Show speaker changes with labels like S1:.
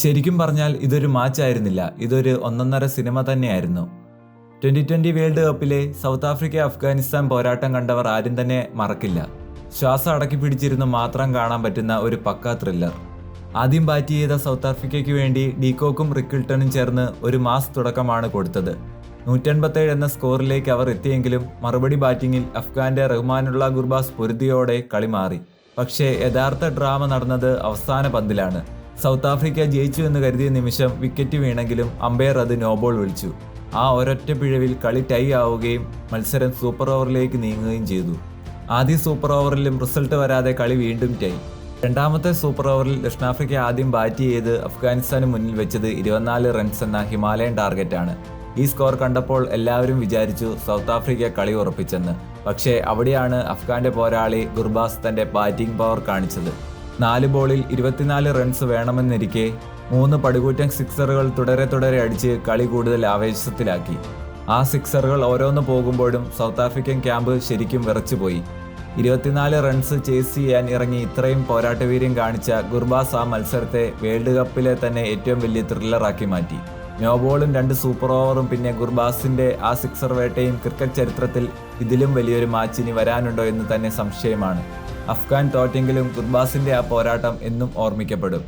S1: ശരിക്കും പറഞ്ഞാൽ ഇതൊരു മാച്ച് ആയിരുന്നില്ല. ഇതൊരു ഒന്നൊന്നര സിനിമ തന്നെയായിരുന്നു. ട്വന്റി ട്വന്റി വേൾഡ് കപ്പിലെ സൗത്ത് ആഫ്രിക്ക അഫ്ഗാനിസ്ഥാൻ പോരാട്ടം കണ്ടവർ ആരും തന്നെ മറക്കില്ല. ശ്വാസം അടക്കി പിടിച്ചിരുന്ന് മാത്രം കാണാൻ പറ്റുന്ന ഒരു പക്ക ത്രില്ലർ ആദ്യം ബാറ്റ് ചെയ്ത സൗത്ത് ആഫ്രിക്കയ്ക്ക് വേണ്ടി ഡീകോക്കും റിക്കിൾട്ടണും ചേർന്ന് ഒരു മാസ് തുടക്കമാണ് കൊടുത്തത്. നൂറ്റൻപത്തേഴ് എന്ന സ്കോറിലേക്ക് അവർ എത്തിയെങ്കിലും മറുപടി ബാറ്റിംഗിൽ അഫ്ഗാന്റെ റഹ്മാനുള്ള ഗുർബാസ് പൊരുതിയോടെ കളി മാറി. പക്ഷേ യഥാർത്ഥ ഡ്രാമ നടന്നത് അവസാന പന്തിലാണ്. സൗത്ത് ആഫ്രിക്ക ജയിച്ചു എന്ന് കരുതിയ നിമിഷം വിക്കറ്റ് വീണെങ്കിലും അമ്പയർ അത് നോബോൾ വിളിച്ചു. ആ ഒരൊറ്റ പിഴവിൽ കളി ടൈ ആവുകയും മത്സരം സൂപ്പർ ഓവറിലേക്ക് നീങ്ങുകയും ചെയ്തു. ആദ്യ സൂപ്പർ ഓവറിലും റിസൾട്ട് വരാതെ കളി വീണ്ടും ടൈ രണ്ടാമത്തെ സൂപ്പർ ഓവറിൽ ദക്ഷിണാഫ്രിക്ക ആദ്യം ബാറ്റ് ചെയ്ത് അഫ്ഗാനിസ്ഥാന് മുന്നിൽ വെച്ചത് ഇരുപത്തിനാല് റൺസ് എന്ന ഹിമാലയൻ ടാർഗറ്റാണ് ഈ സ്കോർ കണ്ടപ്പോൾ എല്ലാവരും വിചാരിച്ചു സൗത്ത് ആഫ്രിക്ക കളി ഉറപ്പിച്ചെന്ന്. പക്ഷേ അവിടെയാണ് അഫ്ഗാന്റെ പോരാളി ഗുർബാസ് തന്റെ ബാറ്റിംഗ് പവർ കാണിച്ചത്. നാല് ബോളിൽ ഇരുപത്തിനാല് റൺസ് വേണമെന്നിരിക്കെ മൂന്ന് പടുകൂറ്റൻ സിക്സറുകൾ തുടരെ തുടരെ അടിച്ച് കളി കൂടുതൽ ആവേശത്തിലാക്കി. ആ സിക്സറുകൾ ഓരോന്ന് പോകുമ്പോഴും സൗത്ത് ആഫ്രിക്കൻ ക്യാമ്പ് ശരിക്കും വിറച്ചുപോയി. ഇരുപത്തിനാല് റൺസ് ചേസ് ചെയ്യാൻ ഇറങ്ങി ഇത്രയും പോരാട്ടവീര്യം കാണിച്ച ഗുർബാസ് ആ മത്സരത്തെ വേൾഡ് കപ്പിലെ തന്നെ ഏറ്റവും വലിയ ത്രില്ലറാക്കി മാറ്റി. നോബോളും രണ്ട് സൂപ്പർ ഓവറും പിന്നെ ഗുർബാസിന്റെ ആ സിക്സർ വേട്ടയും ക്രിക്കറ്റ് ചരിത്രത്തിൽ ഇതിലും വലിയൊരു മാച്ച് ഇനി വരാനുണ്ടോ എന്ന് തന്നെ സംശയമാണ്. അഫ്ഗാൻ തോറ്റെങ്കിലും ഗുർബാസിന്റെ ആ പോരാട്ടം എന്നും ഓർമ്മിക്കപ്പെടും.